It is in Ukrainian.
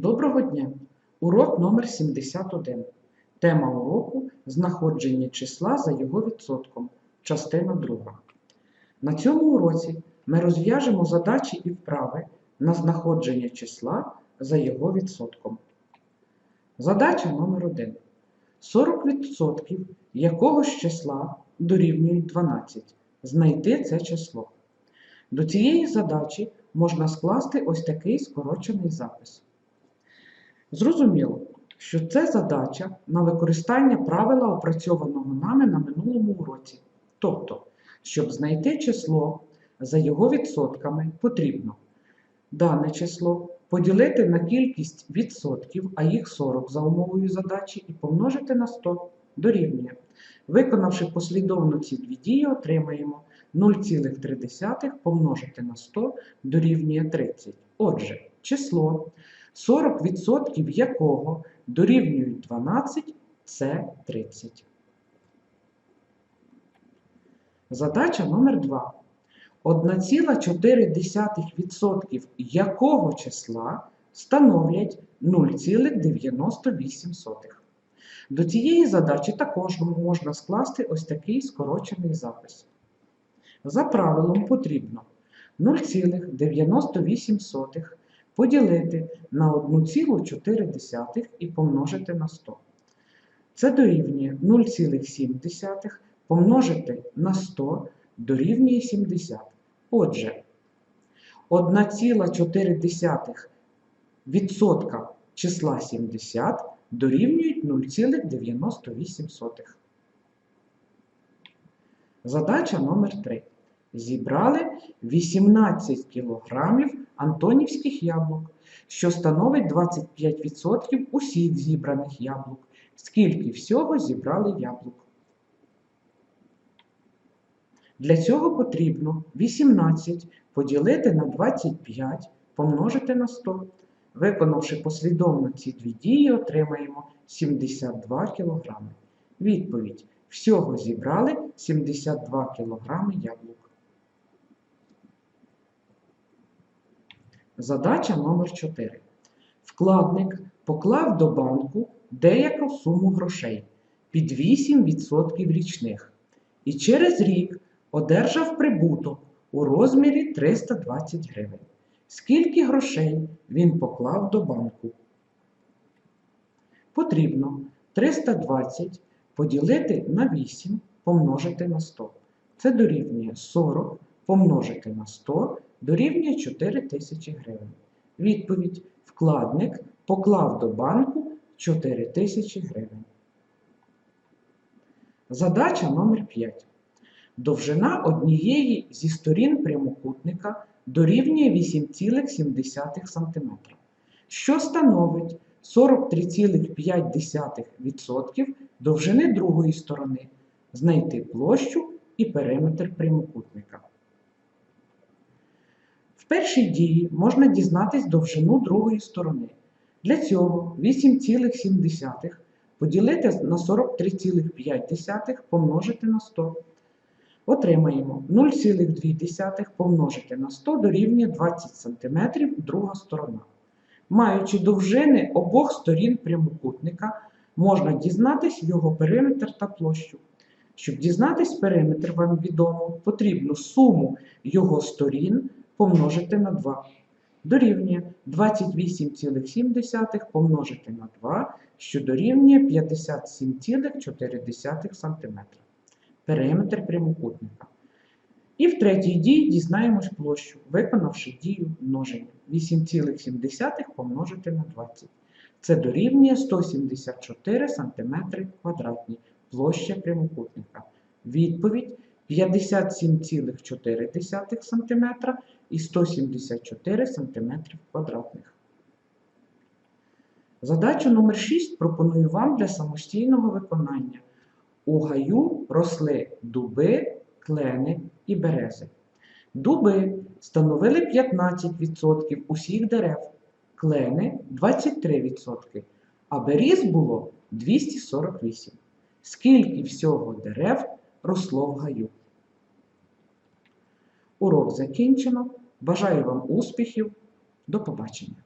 Доброго дня! Урок номер 71. Тема уроку знаходження числа за його відсотком. Частина 2. На цьому уроці ми розв'яжемо задачі і вправи на знаходження числа за його відсотком. Задача номер 1. 40% якогось числа дорівнюють 12. Знайти це число. До цієї задачі можна скласти ось такий скорочений запис. Зрозуміло, що це задача на використання правила, опрацьованого нами на минулому уроці. Тобто, щоб знайти число за його відсотками, потрібно дане число поділити на кількість відсотків, а їх 40 за умовою задачі, і помножити на 100 дорівнює. Виконавши послідовно ці дві дії, отримаємо 0,3 помножити на 100 дорівнює 30. Отже, число 40% якого дорівнюють 12 це 30. Задача номер 2. 1,4% якого числа становлять 0,98. До цієї задачі також можна скласти ось такий скорочений запис. За правилом потрібно 0,98 поділити на 1,4 і помножити на 100. Це дорівнює 0,7 помножити на 100 дорівнює 70. Отже, 1,4% числа 70 дорівнюють 0,98. Задача номер 3. Зібрали 18 кг антонівських яблук, що становить 25% усіх зібраних яблук. Скільки всього зібрали яблук? Для цього потрібно 18 поділити на 25 помножити на 100. Виконавши послідовно ці дві дії, отримаємо 72 кг. Відповідь. Всього зібрали 72 кг яблук. Задача номер 4. Вкладник поклав до банку деяку суму грошей під 8% річних і через рік одержав прибуток у розмірі 320 гривень. Скільки грошей він поклав до банку? Потрібно 320 поділити на 8 помножити на 100. Це дорівнює 40 помножити на 100 дорівнює 4 тисячі гривень. Відповідь: вкладник поклав до банку 4 тисячі гривень. Задача номер 5. Довжина однієї зі сторін прямокутника дорівнює 8,7 см, що становить 43,5% довжини другої сторони. Знайти площу і периметр прямокутника. Першій дії можна дізнатись довжину другої сторони. Для цього 8,7 поділити на 43,5 помножити на 100. Отримаємо 0,2 помножити на 100 дорівнює 20 см друга сторона. Маючи довжини обох сторін прямокутника, можна дізнатись його периметр та площу. Щоб дізнатись периметр вам відомо, потрібно суму його сторін помножити на 2. Дорівнює 28,7 помножити на 2, що дорівнює 57,4 см. Периметр прямокутника. І в третій дії дізнаємось площу, виконавши дію множення. 8,7 помножити на 20. Це дорівнює 174 см квадратні площа прямокутника. Відповідь 57,4 см і 174 см квадратних. Задачу номер 6 пропоную вам для самостійного виконання. У гаю росли дуби, клени і берези. Дуби становили 15% усіх дерев, клени 23%, а беріз було 248. Скільки всього дерев росло в гаю? Урок закінчено. Бажаю вам успіхів. До побачення!